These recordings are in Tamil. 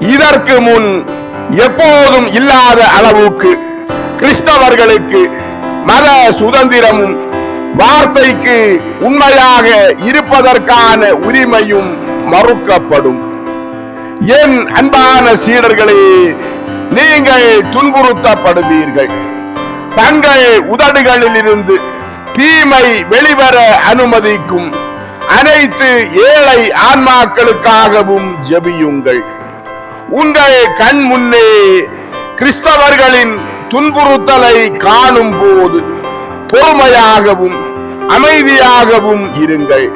இதற்கு முன் எப்போதும் இல்லாத அளவுக்கு கிறிஸ்தவர்களுக்கு மத சுதந்திரமும் வார்த்தைக்கு உண்மையாக இருப்பதற்கான உரிமையும் மறுக்கப்படும். என் அன்பான சீடர்களே நீங்கள் துன்புறுத்தப்படுவீர்கள். தங்கள் உதடுகளில் இருந்து தீமை வெளிவர அனுமதிக்கும் அனைத்து ஏழை ஆன்மாக்களுக்காகவும் ஜெபியுங்கள். உங்கள் கண் முன்னே கிறிஸ்தவர்களின் துன்புறுத்தலை காணும் போது பொறுமையாகவும் அமைதியாகவும் இருங்கள்.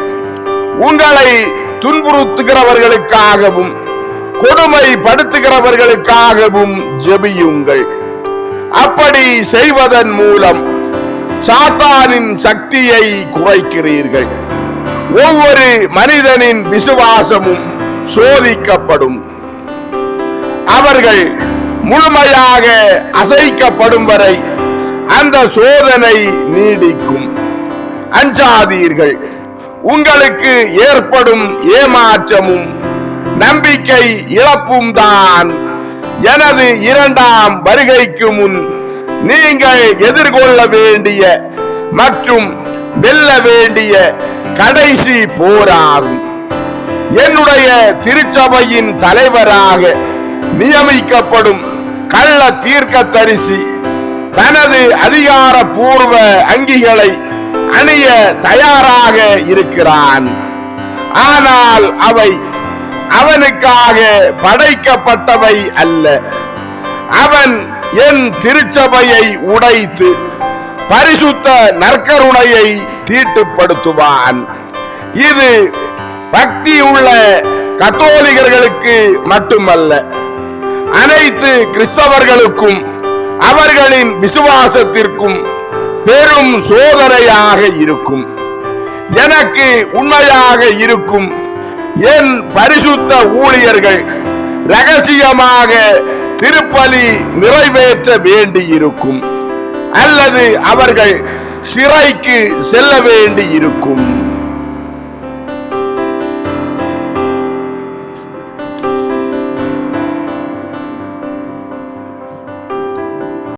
உங்களை துன்புறுத்துகிறவர்களுக்காகவும் கொடுமைப்படுத்துகிறவர்களுக்காகவும் ஜெபியுங்கள். அப்படி செய்வதன் மூலம் சாத்தானின் சக்தியை குறைக்கிறீர்கள். ஒவ்வொரு மனிதனின் விசுவாசமும் சோதிக்கப்படும். அவர்கள் முழுமையாக அசைக்கப்படும் வரை அந்த சோதனை நீடிக்கும். அஞ்சாதீர்கள். உங்களுக்கு ஏற்படும் ஏமாற்றமும் நம்பிக்கை இழப்பும் தான். எனது இரண்டாம் வருகைக்கு முன் நீங்கள் எதிர்கொள்ள வேண்டிய மற்றும் வெல்ல வேண்டிய கடைசி போராகும். என்னுடைய திருச்சபையின் தலைவராக நியமிக்கப்படும் கள்ள தீர்க்க தரிசி தனது அதிகாரபூர்வ அங்கிகளை அணிய தயாராக இருக்கிறான். ஆனால் அவை அவனுக்காக படைக்கப்பட்டவை அல்ல. அவன் என் திருச்சபையை உடைத்து பரிசுத்த நற்கருணையை தீட்டுப்படுத்துவான். இது பக்தி உள்ள கத்தோலிகர்களுக்கு மட்டுமல்ல. அனைத்து கிறிஸ்தவர்களுக்கும் அவர்களின் விசுவாசத்திற்கும் பெரும் சோதனையாக இருக்கும். எனக்கு உண்மையாக இருக்கும் என் பரிசுத்த ஊழியர்கள் ரகசியமாக திருப்பலி நிறைவேற்ற வேண்டியிருக்கும் அல்லது அவர்கள் சிறைக்கு செல்ல வேண்டியிருக்கும்.